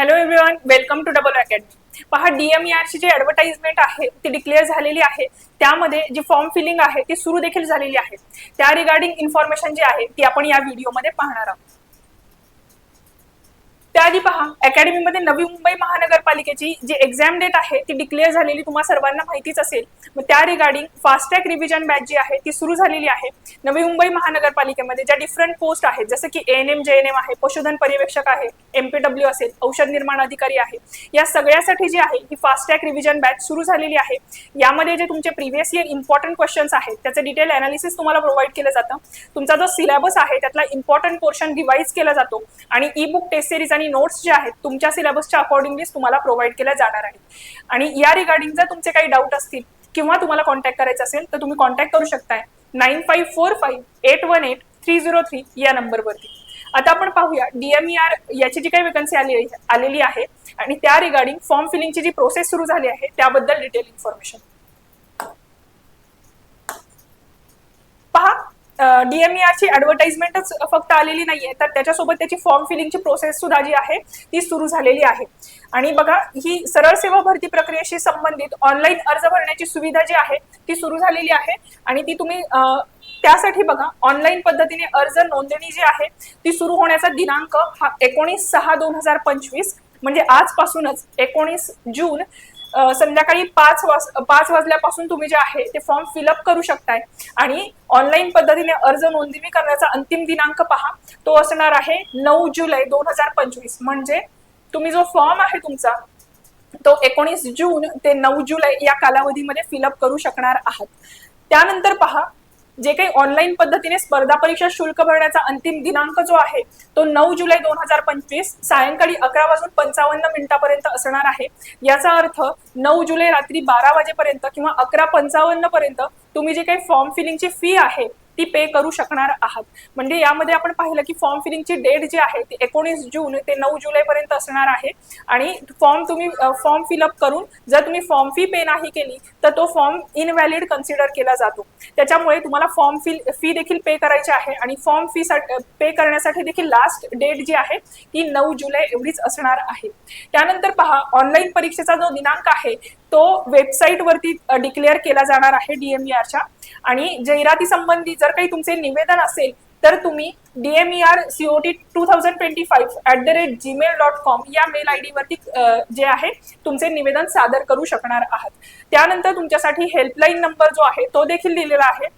Hello everyone welcome to double academy पहा डीएमईआरची जी advertisement आहे ती डिक्लेअर झालेली आहे. त्यामध्ये जी फॉर्म फिलिंग आहे ती सुरू देखील झालेली आहे. त्या रिगार्डिंग इन्फॉर्मेशन जी आहे ती आपण या व्हिडिओमध्ये पाहणार आहोत. त्याआधी पहा अकॅडमीमध्ये नवी मुंबई महानगरपालिकेची जी एक्झाम डेट आहे ती डिक्लेअर झालेली तुम्हाला सर्वांना माहितीच असेल. मग त्या रिगार्डिंग फास्टॅग रिव्हिजन बॅच जी आहे ती सुरू झालेली आहे नवी मुंबई महानगरपालिकेमध्ये ज्या डिफरंट पोस्ट आहेत जसं की N M J N M आहे पशुधन पर्यवेक्षक आहे एमपीडब्ल्यू असेल औषध निर्माण अधिकारी आहे या सगळ्यासाठी जी आहे ही फास्टॅग रिव्हिजन बॅच सुरू झालेली आहे. यामध्ये जे तुमचे प्रिव्हियस इयर इम्पॉर्टंट क्वेश्चन्स आहेत त्याचं डिटेल अनालिसिस तुम्हाला प्रोव्हाइड केलं जातं. तुमचा जो सिलेबस आहे त्यातला इम्पॉर्टंट पोर्शन रिवाईज केला जातो. आणि ई बुक टेस्ट सिरीज आणि नोट्स जे आहेत तुमच्या सिलेबसच्या अकॉर्डिंगलीच तुम्हाला प्रोव्हाइड केल्या जाणार आहेत. आणि या रिगार्डिंग जर तुमचे काही डाऊट असतील किंवा तुम्हाला कॉन्टॅक्ट करायचं असेल तर तुम्ही कॉन्टॅक्ट करू शकताय. Nine five four five eight one eight three zero three या नंबरवरती आता आपण पाहूया डीएमईआर याची जी काही वेकन्सी आलेली आहे आणि त्या रिगार्डिंग फॉर्म फिलिंगची जी प्रोसेस सुरू झाली आहे त्याबद्दल डिटेल इन्फॉर्मेशन पहा डीएमईआरची ऍडव्हर्टाइजमेंटच फक्त आलेली नाहीये. तर त्याच्यासोबत त्याची फॉर्म फिलिंगची प्रोसेस सुद्धा जी आहे ती सुरू झालेली आहे. आणि बघा ही सरळ सेवा भरती प्रक्रियेशी संबंधित ऑनलाईन अर्ज भरण्याची सुविधा जी आहे ती सुरू झालेली आहे. आणि ती तुम्ही त्यासाठी बघा ऑनलाईन पद्धतीने अर्ज नोंदणी जी आहे ती सुरू होण्याचा दिनांक हा एकोणीस सहा दोन हजार पंचवीस म्हणजे आजपासूनच एकोणीस जून संध्याकाळी पाच वाज पाच वाजल्यापासून तुम्ही जे आहे ते फॉर्म फिलअप करू शकताय. आणि ऑनलाईन पद्धतीने अर्ज नोंदणी करण्याचा अंतिम दिनांक पहा. तो असणार आहे नऊ जुलै दोन हजार पंचवीस. म्हणजे तुम्ही जो फॉर्म आहे तुमचा तो एकोणीस जून ते नऊ जुलै या कालावधीमध्ये फिलअप करू शकणार आहात. त्यानंतर पहा जे काही ऑनलाईन पद्धतीने स्पर्धा परीक्षा शुल्क भरण्याचा अंतिम दिनांक जो आहे तो नऊ जुलै दोन हजार पंचवीस सायंकाळी अकरा वाजून पंचावन्न मिनिटापर्यंत असणार आहे. याचा अर्थ नऊ जुलै रात्री बारा वाजेपर्यंत किंवा अकरा पंचावन्न पर्यंत तुम्ही जे काही फॉर्म फिलिंगची फी आहे ती पे करू शकणार आहात? म्हणजे यामध्ये आपण पाहिलं की फॉर्म फिलिंगची डेट जी आहे ती एकोणीस जून ते नऊ जुलै पर्यंत असणार आहे. आणि फॉर्म तुम्ही फॉर्म फिलअप करून जर तुम्ही फॉर्म फी पे नाही केली तर तो फॉर्म इनव्हॅलिड कन्सिडर केला जातो. त्याच्यामुळे तुम्हाला फॉर्म फी फी देखील पे करायची आहे आणि फॉर्म फी पे करण्यासाठी देखील लास्ट डेट जी आहे ती नऊ जुलै एवढीच असणार आहे. त्यानंतर पहा ऑनलाईन परीक्षेचा जो दिनांक आहे तो वेबसाईट वरती डिक्लेअर केला जाणार आहे डीएमईआरच्या आणि जाहिराती संबंधी जर काही तुमचे निवेदन असेल तर तुम्ही DMER COT two thousand twenty five at the rate Gmail dot com या मेल आय डीवरती जे आहे तुमचे निवेदन सादर करू शकणार आहात. त्यानंतर तुमच्यासाठी हेल्पलाईन नंबर जो आहे तो देखील दिलेला आहे.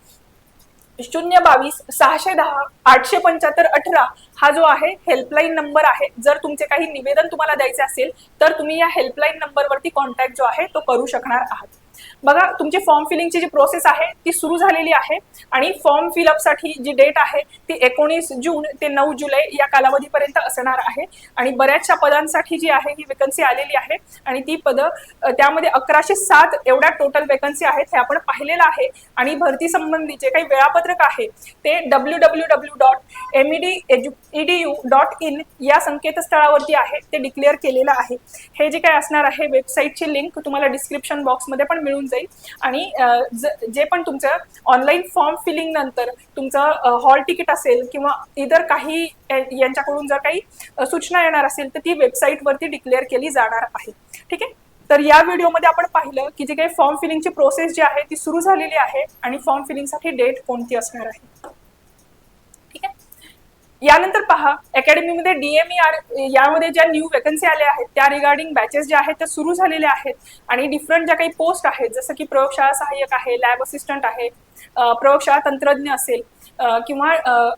शून्य बावीस सहाशे दहा आठशे पंच्याहत्तर अठरा हा जो आहे हेल्पलाईन नंबर आहे. जर तुमचे काही निवेदन तुम्हाला द्यायचे असेल तर तुम्ही या हेल्पलाईन नंबरवरती कॉन्टॅक्ट जो आहे तो करू शकणार आहात. बघा तुमची फॉर्म फिलिंगची जी प्रोसेस आहे ती सुरू झालेली आहे. आणि फॉर्म फिलअपसाठी जी डेट आहे ती एकोणीस जून ते नऊ जुलै या कालावधीपर्यंत असणार आहे. आणि बऱ्याचशा पदांसाठी जी आहे ही वेकन्सी आलेली आहे. आणि ती पदं त्यामध्ये अकराशे सात एवढ्या टोटल वेकन्सी आहेत हे आपण पाहिलेलं आहे. आणि भरती संबंधी जे काही वेळापत्रक आहे ते W W W dot M D EDU dot in या संकेतस्थळावरती आहे ते डिक्लेअर केलेलं आहे. हे जे काय असणार आहे वेबसाईटची लिंक तुम्हाला डिस्क्रिप्शन बॉक्समध्ये पण मिळून जाईल. आणि जे पण तुमचं ऑनलाईन फॉर्म फिलिंग नंतर तुमचं हॉल तिकीट असेल किंवा इतर काही यांच्याकडून जर काही सूचना येणार असेल तर ती वेबसाईटवरती डिक्लेअर केली जाणार आहे. ठीक आहे? तर या व्हिडिओमध्ये आपण पाहिलं की जे काही फॉर्म फिलिंगची प्रोसेस जी आहे ती सुरू झालेली आहे आणि फॉर्म फिलिंगसाठी डेट कोणती असणार आहे? यानंतर पहा अकॅडमीमध्ये डीएमईआर यामध्ये ज्या न्यू वेकन्सी आल्या आहेत त्या रिगार्डिंग बॅचेस ज्या आहेत त्या सुरू झालेल्या आहेत. आणि डिफरंट ज्या काही पोस्ट आहेत जसं की प्रयोगशाळा सहाय्यक आहे लॅब असिस्टंट आहे प्रयोगशाळा तंत्रज्ञ असेल किंवा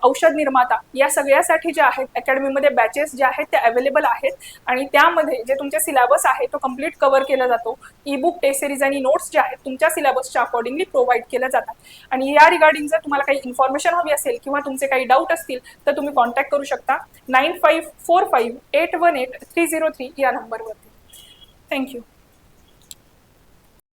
औषध निर्माता या सगळ्यासाठी ज्या आहेत अकॅडमीमध्ये बॅचेस ज्या आहेत त्या अवेलेबल आहेत. आणि त्यामध्ये जे तुमचे सिलेबस आहे तो कंप्लीट कव्हर केला जातो. ई बुक टेस्ट सिरीज आणि नोट्स जे आहेत तुमच्या सिलेबसच्या अकॉर्डिंगली प्रोव्हाइड केल्या जातात. आणि या रिगार्डिंग जर तुम्हाला काही इन्फॉर्मेशन हवी असेल किंवा तुमचे काही डाऊट असतील तर तुम्ही कॉन्टॅक्ट करू शकता. Nine five four five eight one eight three zero three या नंबरवरती थँक्यू